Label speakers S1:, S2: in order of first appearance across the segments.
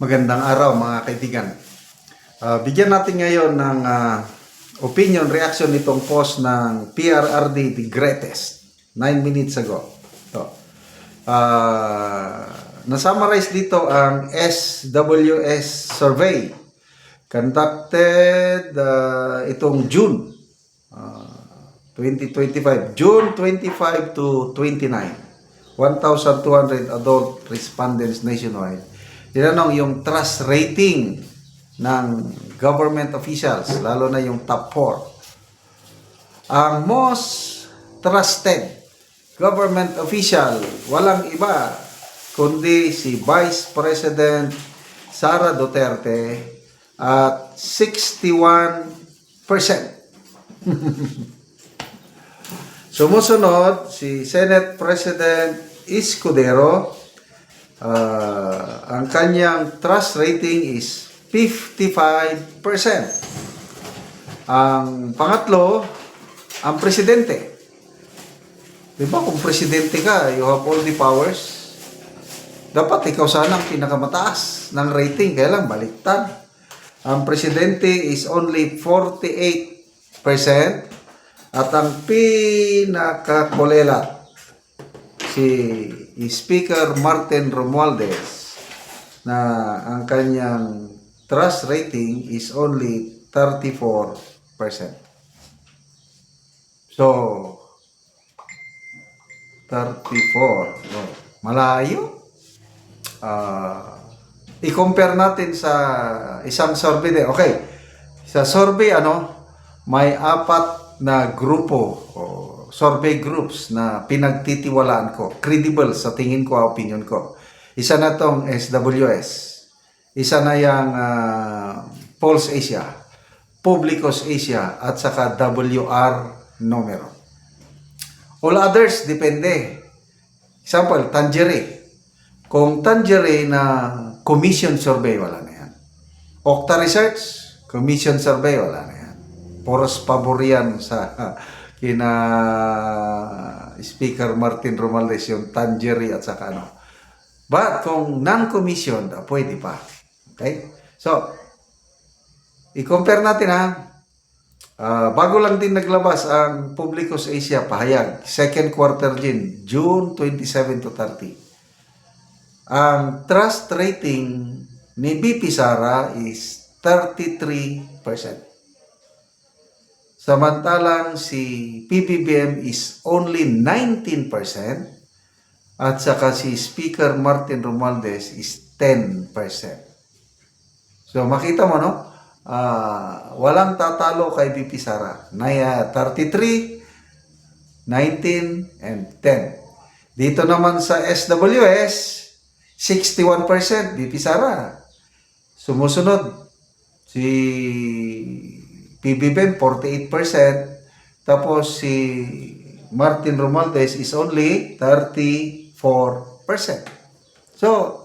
S1: Magandang araw mga kaibigan. Ah, bigyan natin ngayon ng ah, opinion, reaction nitong post ng PRRD, the greatest, 9 minutes ago. Ito. Ah, nasummarize dito ang SWS survey conducted ah, itong June ah, 2025, June 25 to 29. 1,200 adult respondents nationwide. Tinanong yung trust rating ng government officials, lalo na yung top 4. Ang most trusted government official, walang iba kundi si Vice President Sara Duterte at 61%. Sumusunod si Senate President Escudero. Ah, ang kanyang trust rating is 55%. Ang pangatlo, ang presidente. Di ba kung presidente ka, you have all the powers. Dapat ikaw sana ang pinakamataas ng rating. Kaya lang, baliktad. Ang presidente is only 48%. At ang pinakakolelat, si Speaker Martin Romualdez, na ang kanyang trust rating is only 34%. So, 34. No. Malayo. Ah, i-compare natin sa isang survey din. Okay. Sa survey, ano, may apat na grupo o survey groups na pinagtitiwalaan ko. Credible sa tingin ko, opinion ko. Isa na tong SWS. Isa na yung ah, Pulse Asia, Publicos Asia, at saka WR numero. All others, depende. Example, Tangeray. Kung Tangeray na commission survey, wala na yan. Octa Research, commission survey, wala na yan. Poros pabor sa kina Speaker Martin Romales, yung Tangeray at saka ano. But kung non-commissioned, ah, pwede pa. Okay? So, i-compare natin ha. Ah, bago lang din naglabas ang Publicos Asia pahayag, second quarter din, June 27 to 30. Ang trust rating ni BP Sara is 33%. Samantalang si PBBM is only 19% at saka si Speaker Martin Romualdez is 10%. So makita mo no? Ah, walang tatalo kay BP Sara. Naya 33, 19 and 10. Dito naman sa SWS 61% BP Sara. Sumusunod si PBBM 48%, tapos si Martin Romualdez is only 34%. So,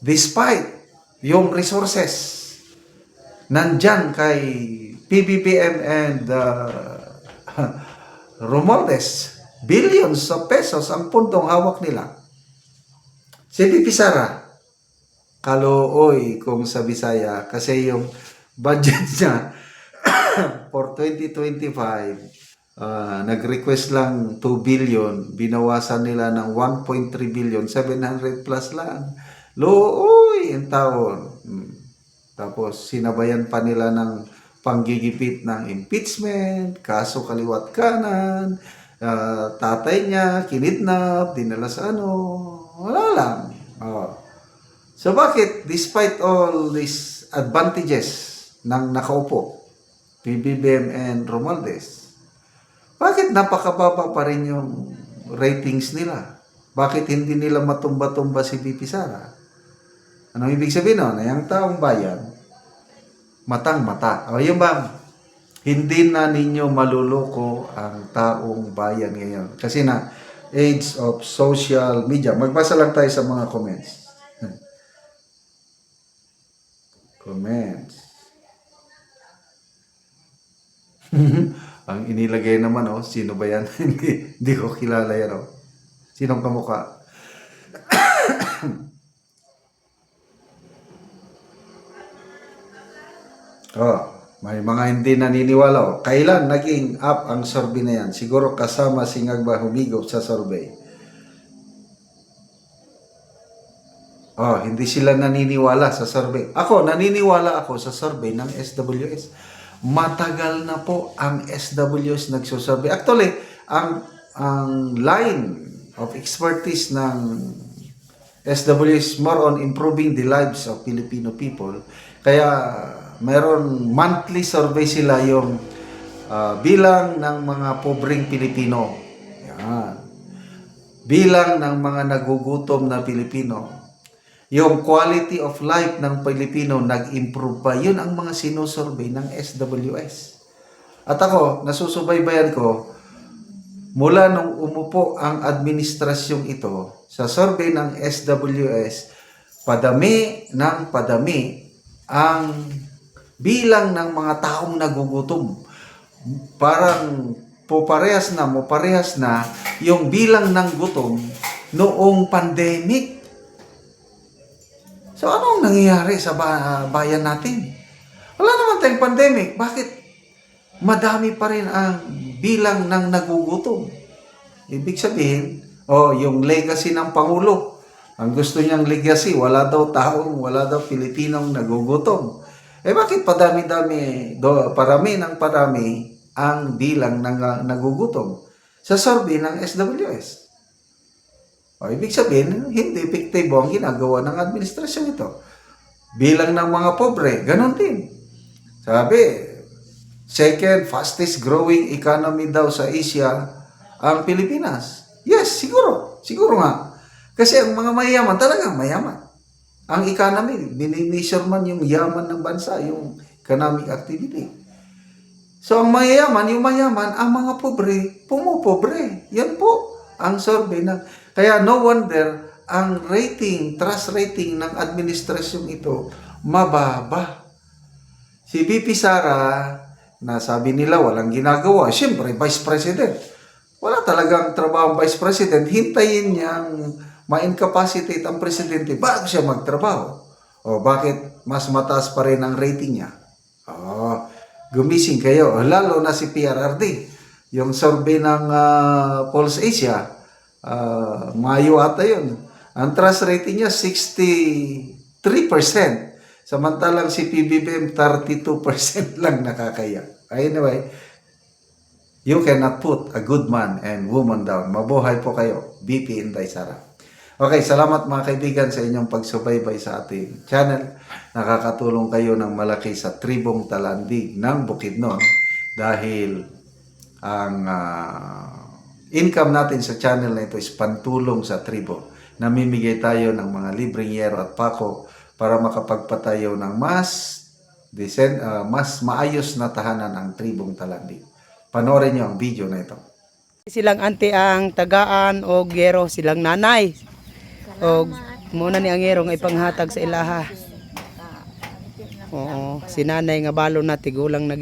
S1: despite yung resources nandyan kay PBBM and uh, Romualdez, billions of pesos ang pundong hawak nila. Si BP Sara, kalooy kung sa Bisaya kasi yung budget niya for 2025 ah, nag-request lang 2 billion. Binawasan nila ng 1.3 billion 700 plus lang. Looy ang taon Hmm. tapos sinabayan pa nila ng panggigipit ng impeachment kaso kaliwat kanan ah, tatay niya kinidnap dinala sa ano wala lang. Oh. So bakit? Despite all these advantages ng nakaupo, PBBM and Romualdez, bakit napakababa pa rin yung ratings nila? Bakit hindi nila matumba-tumba si BP Sara? Anong ibig sabihin nun? Na yung taong bayan, matang-mata. O yun bang, hindi na ninyo maluloko ang taong bayan ngayon. Kasi na, age of social media. Magbasa lang tayo sa mga comments. Comments. Ang inilagay naman, oh, sino ba yan? Hindi hindi ko kilala yan, oh. Sinong kamukha? oh, may mga hindi naniniwala. Oh. Kailan naging up ang survey na yan? Siguro kasama si Ngagba humigop sa survey. Oh, hindi sila naniniwala sa survey. Ako, naniniwala ako sa survey ng SWS. Matagal na po ang SWS nagsusurvey. Actually, ang ang line of expertise ng SWS more on improving the lives of Filipino people. Kaya meron monthly survey sila yung ah, bilang ng mga pobreng Pilipino. Yan. Bilang ng mga nagugutom na Pilipino. Yung quality of life ng Pilipino nag-improve pa. Yun ang mga sinusurvey ng SWS. At ako, nasusubaybayan ko, mula nung umupo ang administrasyong ito sa survey ng SWS, padami ng padami ang bilang ng mga taong nagugutom. Parang po parehas na, mo parehas na yung bilang ng gutom noong pandemic. So anong nangyayari sa ba- bayan natin? Wala naman tayong pandemic. Bakit madami pa rin ang bilang ng nagugutom? Ibig sabihin, oh, yung legacy ng Pangulo. Ang gusto niyang legacy, wala daw taong, wala daw Pilipinong nagugutom. Eh bakit padami-dami, do, parami ng parami ang bilang ng nagugutom? Sa survey ng SWS. O, ibig sabihin, hindi epektibo ang ginagawa ng administrasyon ito. Bilang ng mga pobre, ganon din. Sabi, second fastest growing economy daw sa Asia ang Pilipinas. Yes, siguro. Siguro nga. Kasi ang mga mayaman talagang mayaman. Ang economy, minimeasure man yung yaman ng bansa, yung economic activity. So, ang mayayaman, yung mayaman, ang mga pobre, pumupobre. Yan po ang survey ng... Kaya no wonder, ang rating, trust rating ng administrasyong ito, mababa. Si VP Sara, na sabi nila walang ginagawa, siyempre, Vice President. Wala talagang trabaho ang Vice President. Hintayin niyang ma-incapacitate ang Presidente bago siya magtrabaho. O bakit mas mataas pa rin ang rating niya? Oh, gumising kayo. Lalo na si PRRD. Yung survey ng ah, Pulse Asia, ah, Mayo ata yun. Ang trust rating niya 63%. Samantalang si PBBM 32% lang nakakaya. Anyway, you cannot put a good man and woman down. Mabuhay po kayo. BP Inday Sara. Okay, salamat mga kaibigan sa inyong pagsubaybay sa ating channel. Nakakatulong kayo ng malaki sa tribong talandig ng Bukidnon dahil ang ah, income natin sa channel na ito is pantulong sa tribo. Namimigay tayo ng mga libreng yero at pako para makapagpatayo ng mas disen, ah, mas maayos na tahanan ang tribong talandig. Panoorin niyo ang video na ito.
S2: Silang ante ang tagaan o gero silang nanay. O muna ni ang gero nga ipanghatag sa ilaha. Oo, si nanay nga balo na tigulang na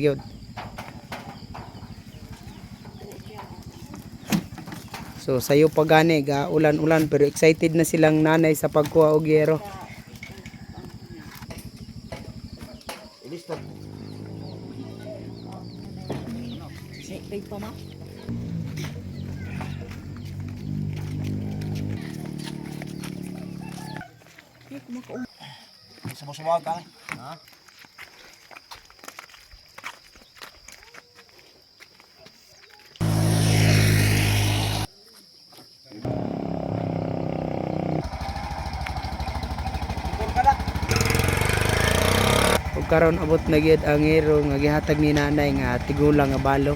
S2: So sayo pa gani ga ulan-ulan pero excited na silang nanay sa pagkuha og gero.
S3: Sumusuwag ka. Ha?
S2: Karon abot na gyud ang gero nga gihatag ni nanay nga tigulang nga balo.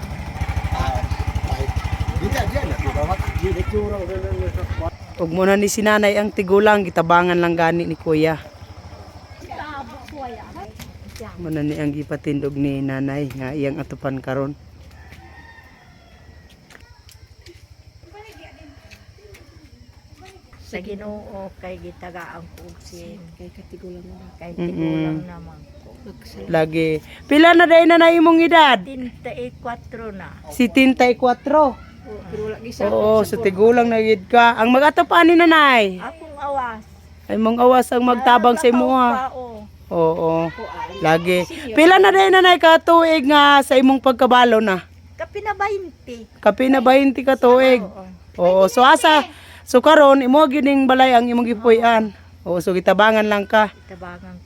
S2: Ug muna ni si nanay ang tigulang gitabangan lang gani ni kuya. Muna ni ang gipatindog ni nanay nga iyang atupan karon.
S4: sa Ginoo kay gitagaan ko og sin kay katigulang naman kay tigulang naman ko
S2: Lagi. Pila na day na na imong edad?
S4: 34 na
S2: Si 34. Oo, sa tigulang na gid ka. Ang mag-atupan ni nanay.
S4: akong awas
S2: Ay mong awas ang magtabang sa imo ha.
S4: Oo.
S2: Oo. Lagi. Pila na din nanay ka tuig nga sa imong pagkabalo na.
S4: Kapi na 20.
S2: Kapi na 20 ka tuig. Oo. So asa so karon imo gining balay ang imong gipuy-an. Oo, so gitabangan lang ka.
S4: Tabangan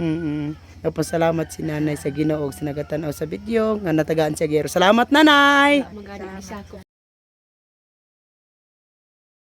S4: sa
S2: Mm. Nagpasalamat si nanay sa Ginoo ug sinagatan sa video nga natagaan siya gero. Salamat nanay.
S4: Sa